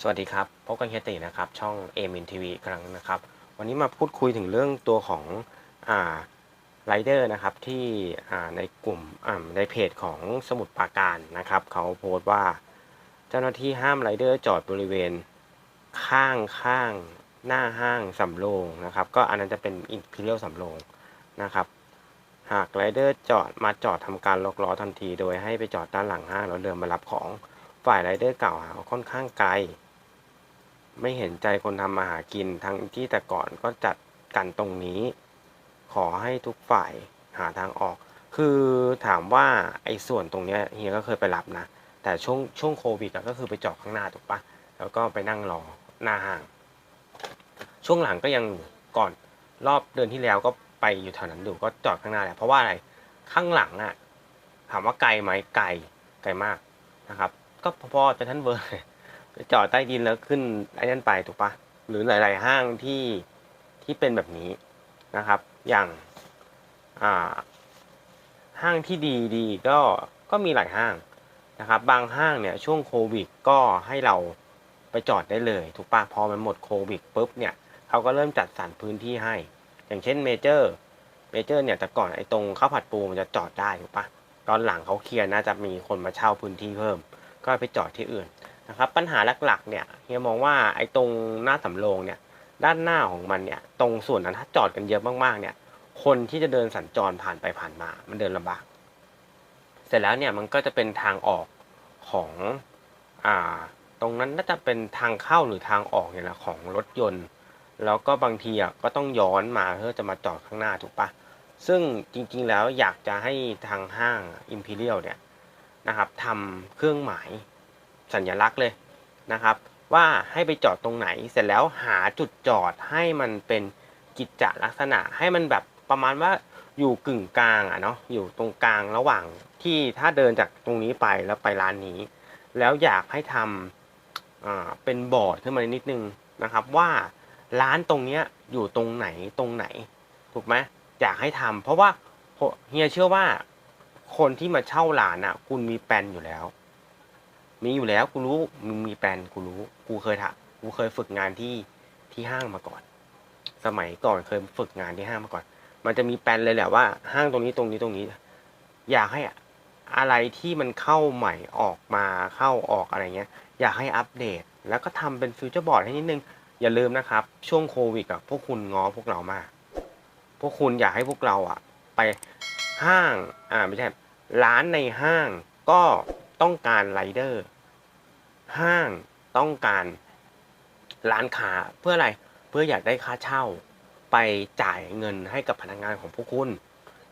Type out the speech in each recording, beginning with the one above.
สวัสดีครับพบกันเฮียตินะครับ ช่องเอ็มินทีวีครั้งนะครับ วันนี้มาพูดคุยถึงเรื่องตัวของอ่าไรเดอร์นะครับที่อ่าในกลุ่มอ่าในเพจของสมุดปราการนะครับ เขาโพสต์ว่า เจ้าหน้าที่ห้ามไรเดอร์จอดบริเวณข้างข้างหน้าห้างสำโรงนะครับ ก็อันนั้นจะเป็นอินพิเรียลสำโรงนะครับหากไรเดอร์จอดมาจอดทำการล็อกล้อทันที โดยให้ไปจอดด้านหลังห้างแล้วเดินมารับของฝ่ายไรเดอร์กล่าวหาค่อนข้างไกล ไม่เห็นใจคนทำมาหากินทั้งที่แต่ก่อนก็จัดกันตรงนี้ ขอให้ทุกฝ่ายหาทางออก คือถามว่าไอ้ส่วนตรงเนี้ยเฮียก็เคยไปรับนะ แต่ช่วงช่วงโควิดก็คือไปจอดข้างหน้าถูกปะแล้วก็ไปนั่งรอหน้าห้าง ช่วงหลังก็ยังก่อนรอบเดือนที่แล้วก็ไปอยู่แถวนั้นอยู่ก็จอดข้างหน้าแหละเพราะว่าอะไรข้างหลังอะถามว่าไกลไหมไกลไกลมากนะครับ ก็พอๆจะท่านเวอร์ จอดใต้ดินแล้วขึ้นไอ้นั่นไปถูกปะหรือหลาย ๆ ห้างที่ที่เป็นแบบนี้นะครับ อย่างอ่าห้างที่ดีดีก็ก็มีหลายห้างนะครับ บางห้างเนี่ยช่วงโควิดก็ให้เราไปจอดได้เลยถูกปะพอมันหมดโควิดปุ๊บเนี่ยเขาก็เริ่มจัดสรรพื้นที่ให้ อย่างเช่นเมเจอร์เมเจอร์เนี่ยแต่ก่อนไอ้ตรงข้าวผัดปูมันจะจอดได้ถูกปะตอนหลังเขาเคลียร์น่าจะมีคนมาเช่าพื้นที่เพิ่ม ก็ไปจอดที่อื่น นะครับปัญหาหลักๆเนี่ยเฮียมองว่าไอ้ตรงหน้าสำโรงเนี่ยด้านหน้าของมันเนี่ยตรงส่วนนั้นถ้าจอดกันเยอะมากๆเนี่ยคนที่จะเดินสัญจรผ่านไปผ่านมา มันเดินลำบาก เสร็จแล้วเนี่ยมันก็จะเป็นทางออกของอ่าตรงนั้นน่าจะเป็นทางเข้าหรือทางออกเนี่ยแหละของรถยนต์ แล้วก็บางทีอะก็ต้องย้อนมาเพื่อจะมาจอดข้างหน้าถูกปะซึ่งจริงๆแล้วอยากจะให้ทางห้าง Imperial เนี่ยนะครับทำเครื่องหมาย สัญลักษณ์เลยนะครับ ว่าให้ไปจอดตรงไหนเสร็จแล้วหาจุดจอดให้มันเป็นกิจจลักษณะให้มันแบบประมาณว่าอยู่กึ่งกลางอะเนาะอยู่ตรงกลางระหว่างที่ถ้าเดินจากตรงนี้ไปแล้วไปร้านนี้ แล้วอยากให้ทำอ่าเป็นบอร์ดขึ้นมานิดนึงนะครับว่าร้านตรงเนี้ยอยู่ตรงไหนตรงไหน ถูกไหมอยากให้ทำเพราะว่าเฮียเชื่อว่าคนที่มาเช่าร้านอะ คุณมีแปลนอยู่แล้ว มีอยู่แล้วกูรู้มึงมีแปลนกูรู้ กูเคยทำกูเคยฝึกงานที่ที่ห้างมาก่อน สมัยก่อนเคยฝึกงานที่ห้างมาก่อน มันจะมีแปลนเลยแหละว่า ห้างตรงนี้ตรงนี้ตรงนี้ อยากให้อะไรที่มันเข้าใหม่ออกมาเข้าออกอะไรเงี้ย อยากให้อัปเดต แล้วก็ทำเป็นฟิวเจอร์บอร์ดให้นิดนึง อย่าลืมนะครับ ช่วงโควิดอะพวกคุณง้อพวกเรามาก พวกคุณอยากให้พวกเราอะไปห้าง อ่าไม่ใช่ ร้านในห้างก็ต้องการไรเดอร์ ห้างต้องการร้านค้าเพื่ออะไรเพื่ออยากได้ค่าเช่า ไปจ่ายเงินให้กับพนักงานของพวกคุณ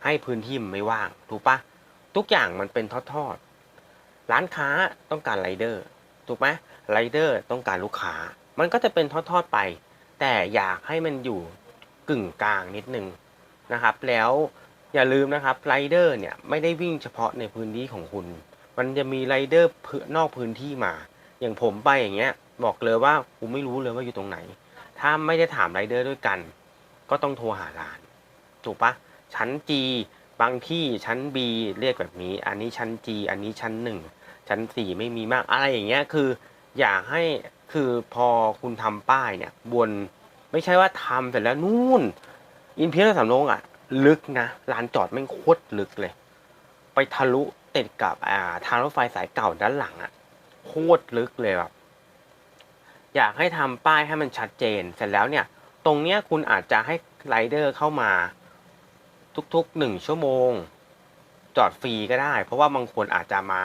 ให้พื้นที่มันไม่ว่างถูกปะทุกอย่างมันเป็นทอดๆร้านค้าต้องการไรเดอร์ถูกไหมไรเดอร์ต้องการลูกค้า มันก็จะเป็นทอดๆไป แต่อยากให้มันอยู่กึ่งกลางนิดนึงนะครับ แล้วอย่าลืมนะครับไรเดอร์เนี่ยไม่ได้วิ่งเฉพาะในพื้นที่ของคุณ มันจะมีไรเดอร์นอกพื้นที่มา อย่างผมไปอย่างเงี้ย บอกเลยว่ากูไม่รู้เลยว่าอยู่ตรงไหน ถ้าไม่ได้ถามไรเดอร์ด้วยกัน ก็ต้องโทรหาร้าน ถูกปะชั้น G บางที่ชั้น B เรียกแบบนี้ อันนี้ชั้น G อันนี้ชั้น1ชั้น4ไม่มีมากอะไรอย่างเงี้ยคือ อยากให้คือพอคุณทำป้ายเนี่ยบนไม่ใช่ว่าทำเสร็จแล้วนู่น อินเพียร์สำโรงอะ ลึกนะลานจอดแม่งโคตรลึกเลย ไปทะลุติดกับอ่าทางรถไฟสายเก่าด้านหลังอะโคตรลึกเลยแบบอยากให้ทำป้ายให้มันชัดเจน เสร็จแล้วเนี่ย ตรงเนี้ยคุณอาจจะให้ไรเดอร์เข้ามา ทุกๆหนึ่งชั่วโมง จอดฟรีก็ได้ เพราะว่าบางคนอาจจะมา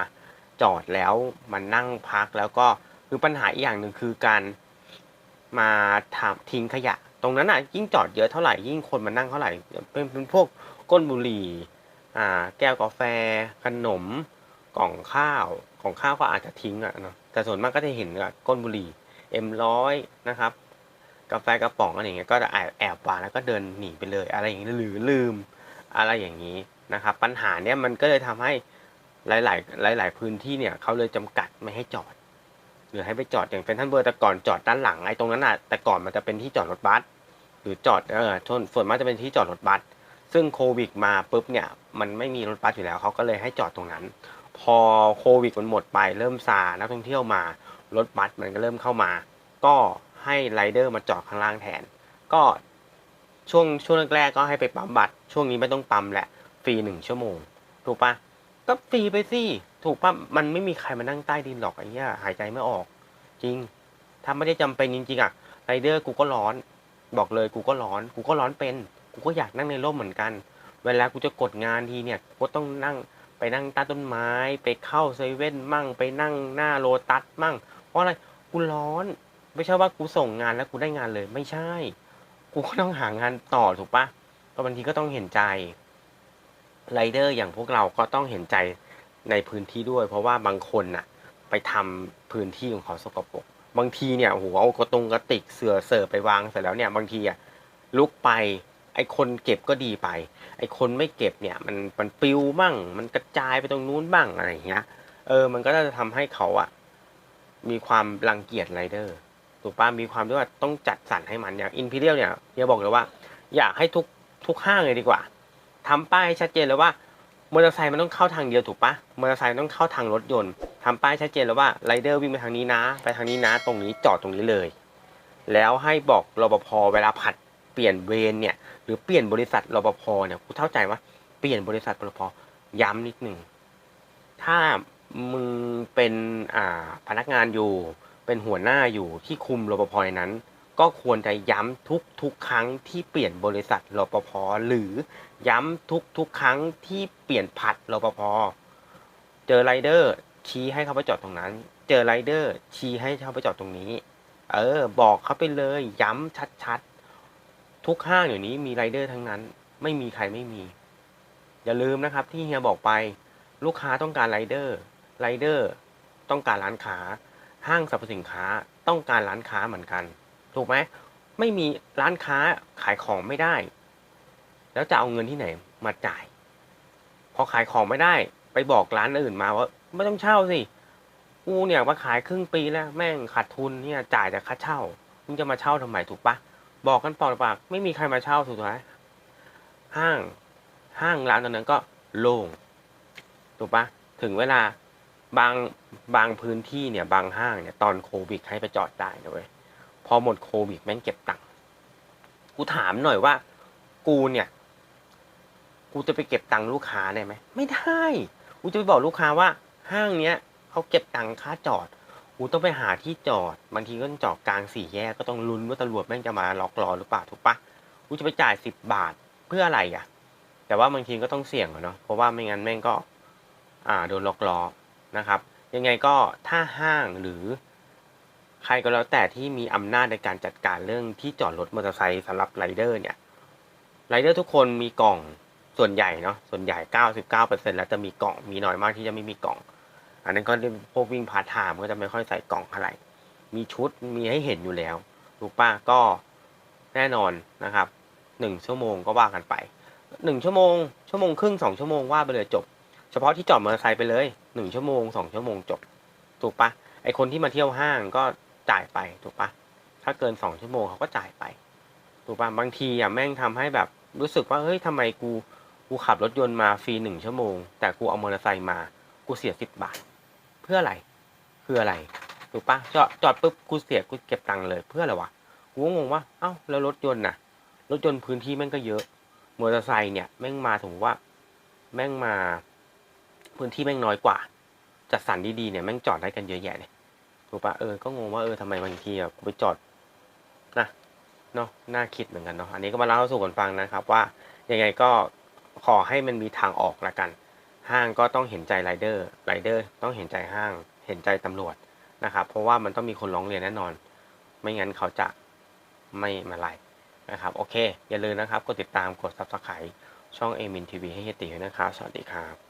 จอดแล้วมันนั่งพักแล้วก็คือปัญหาอีกอย่างหนึ่งคือการมาทำทิ้งขยะ ตรงนั้นอะยิ่งจอดเยอะเท่าไหร่ยิ่งคนมานั่งเท่าไหร่เป็นเป็นพวกก้นบุหรี่อ่าแก้วกาแฟขนม กล่องข้าวกล่องข้าวก็อาจจะทิ้งอะเนาะแต่ส่วนมากก็จะเห็นกับก้นบุหรี่เอ็มร้อยนะครับ กาแฟกระป๋องอะไรอย่างเงี้ยก็จะแอบแอบวางแล้วก็เดินหนีไปเลย อะไรอย่างนี้หรือลืมอะไรอย่างนี้นะครับ ปัญหาเนี้ยมันก็เลยทำให้หลาย ๆ หลาย ๆ พื้นที่เนี่ยเขาเลยจำกัดไม่ให้จอดหรือให้ไปจอดอย่างเป็นท่านเบอร์แต่ก่อนจอดด้านหลังไอ้ตรงนั้นอะแต่ก่อนมันจะเป็นที่จอดรถบัสหรือจอดเออส่วนมากจะเป็นที่จอดรถบัสซึ่งโควิดมาปุ๊บเนี่ยมันไม่มีรถบัสอยู่แล้วเขาก็เลยให้จอดตรงนั้น พอโควิดมันหมดไปเริ่มซานักท่องเที่ยวมารถบัสมันก็เริ่มเข้ามา ก็ให้ไรเดอร์มาจอดข้างล่างแทน ก็ช่วงช่วงแรกๆก็ให้ไปปั๊มบัตร ช่วงนี้ไม่ต้องปั๊มแหละฟรีหนึ่งชั่วโมง ถูกปะก็ฟรีไปสิถูกปะมันไม่มีใครมานั่งใต้ดินหรอกไอ้เหี้ยหายใจไม่ออก จริง ถ้าไม่ได้จำเป็นจริงๆอะไรเดอร์กูก็ร้อน บอกเลยกูก็ร้อน กูก็ร้อนเป็น กูก็อยากนั่งในร่มเหมือนกัน เวลากูจะกดงานทีเนี่ยกูก็ต้องนั่ง ไปนั่งใต้ต้นไม้ ไปเข้าเซเว่นมั่ง ไปนั่งหน้าโลตัสมั่ง เพราะอะไรกูร้อน ไม่ใช่ว่ากูส่งงานแล้วกูได้งานเลยไม่ใช่ กูก็ต้องหางานต่อถูกปะก็บางทีก็ต้องเห็นใจไรเดอร์อย่างพวกเราก็ต้องเห็นใจในพื้นที่ด้วย เพราะว่าบางคนน่ะ ไปทำพื้นที่ของเขาสกปรกบางทีเนี่ยโอ้โหเอากระตรงกระติกเสือเสิร์ฟไปวางเสร็จแล้วเนี่ยบางทีอะลุกไป ไอคนเก็บก็ดีไป ไอคนไม่เก็บเนี่ยมันมันปิวมั่งมันกระจายไปตรงนู้นบ้างอะไรอย่างเงี้ย เออ มันก็จะทำให้เขาอะมีความรังเกียจไรเดอร์ถูกป่ะมีความที่ว่าต้องจัดสรรให้มันอย่างอินพีเรียลเนี่ยเฮียบอกเลยว่า อยากให้ทุกทุกห้างเลยดีกว่าทำป้ายชัดเจนเลยว่ามอเตอร์ไซค์มันต้องเข้าทางเดียวถูกปะมอเตอร์ไซค์ต้องเข้าทางรถยนต์ทำป้ายชัดเจนแล้วว่าไรเดอร์วิ่งไปทางนี้นะ ไปทางนี้นะ ตรงนี้จอดตรงนี้เลย แล้วให้บอกรปภเวลาผัดเปลี่ยนเวรเนี่ย รือเปลี่ยนบริษัทรปภเนี่ยกูเข้าใจว่าเปลี่ยนบริษัทรปภย้ำนิดหนึ่งถ้ามึงเป็นอ่าพนักงานอยู่ เป็นหัวหน้าอยู่ที่คุมรปภนนั้น ก็ควรจะย้ำทุกทุกครั้งที่เปลี่ยนบริษัทรปภหรือย้ำทุกทุกครั้งที่เปลี่ยนผัดรปภเจอไรเดอร์ชี้ให้เขาไปจอดตรงนั้น เจอไรเดอร์ชี้ให้เขาไปจอดตรงนี้ เออ บอกเขาไปเลยย้ำชัดๆ ทุกห้างเดี๋ยวนี้มีไรเดอร์ทั้งนั้น ไม่มีใครไม่มี อย่าลืมนะครับที่เฮียบอกไป ลูกค้าต้องการไรเดอร์ไรเดอร์ต้องการร้านค้า ห้างสรรพสินค้าต้องการร้านค้าเหมือนกัน ถูกไหมไม่มีร้านค้าขายของไม่ได้ แล้วจะเอาเงินที่ไหนมาจ่าย พอขายของไม่ได้ ไปบอกร้านอื่นมาว่าไม่ต้องเช่าสิกูเนี่ยมาขายครึ่งปีแล้วแม่งขาดทุนเนี่ยจ่ายแต่ค่าเช่ามึงจะมาเช่าทำไมถูกปะ บอกกันปากปากไม่มีใครมาเช่าถูกไหมห้างห้างร้านตอนนั้นก็โล่งถูกปะถึงเวลาบางบางพื้นที่เนี่ย บางห้างเนี่ย ตอนโควิดให้ไปจอดได้นะเว้ยพอหมดโควิดแม่งเก็บตังค์กูถามหน่อยว่า กูเนี่ย กูจะไปเก็บตังค์ลูกค้าได้ไหมไม่ได้ กูจะไปบอกลูกค้าว่า ห้างเนี้ยเขาเก็บตังค่าจอด กูต้องไปหาที่จอด บางทีก็ต้องจอดกลางสี่แยกก็ต้องลุ้นว่าตำรวจแม่งจะมาล็อกล้อหรือเปล่าถูกปะกูจะไปจ่ายสิบบาทเพื่ออะไรอะ แต่ว่าบางทีก็ต้องเสี่ยงเนาะเพราะว่าไม่งั้นแม่งก็ อ่าโดนล็อกล้อนะครับ ยังไงก็ถ้าห้างหรือ ใครก็แล้วแต่ที่มีอำนาจในการจัดการเรื่องที่จอดรถมอเตอร์ไซค์สำหรับไรเดอร์เนี่ยไรเดอร์ทุกคนมีกล่องส่วนใหญ่เนาะส่วนใหญ่ 99%แล้วจะมีกล่องมีน้อยมากที่จะไม่มีกล่อง อันนั้นก็พวกวิ่งพาร์ทไทม์ก็จะไม่ค่อยใส่กล่องเท่าไหร่มีชุดมีให้เห็นอยู่แล้วถูกป้าก็แน่นอนนะครับหนึ่งชั่วโมงก็ว่ากันไปหนึ่งชั่วโมงชั่วโมงครึ่งสองชั่วโมงว่าไปเลยจบ เฉพาะที่จอดมอเตอร์ไซค์ไปเลยหนึ่งชั่วโมงสองชั่วโมงจบ ถูกปะไอคนที่มาเที่ยวห้างก็จ่ายไปถูกปะถ้าเกินสองชั่วโมงเขาก็จ่ายไป ถูกปะบางทีอะแม่งทำให้แบบรู้สึกว่าเฮ้ยทำไมกูกูขับรถยนต์มาฟรีหนึ่งชั่วโมง แต่กูเอามอเตอร์ไซค์มากูเสียสิบบาท พื่ออะไรคืออะไรถูกปะจอดจอดปุ๊บกูเสียกูเก็บตังค์เลยเพื่ออะไรวะกูงงว่าเอ้าแล้วรถยนต์น่ะ รถยนต์พื้นที่แม่งก็เยอะมอเตอร์ไซค์เนี่ยแม่งมาถึงว่า แม่งมาพื้นที่แม่งน้อยกว่าจัดสรรดีๆเนี่ยแม่งจอดได้กันเยอะแยะเลยถูกปะเออก็งงว่าเออทำไมบางทีอะกูไปจอดนะเนาะน่าคิดเหมือนกันเนาะอันนี้ก็มาเล่าสู่กันฟังนะครับว่ายังไงก็ขอให้มันมีทางออกละกัน ห้างก็ต้องเห็นใจไรเดอร์ไรเดอร์ต้องเห็นใจห้างเห็นใจตำรวจนะครับ เพราะว่ามันต้องมีคนร้องเรียนแน่นอน ไม่งั้นเขาจะไม่มาไล่นะครับ โอเค อย่าลืมนะครับ กดติดตามกด subscribe ช่องเอมินทีวีให้เฮยติด้วยนะครับ สวัสดีครับ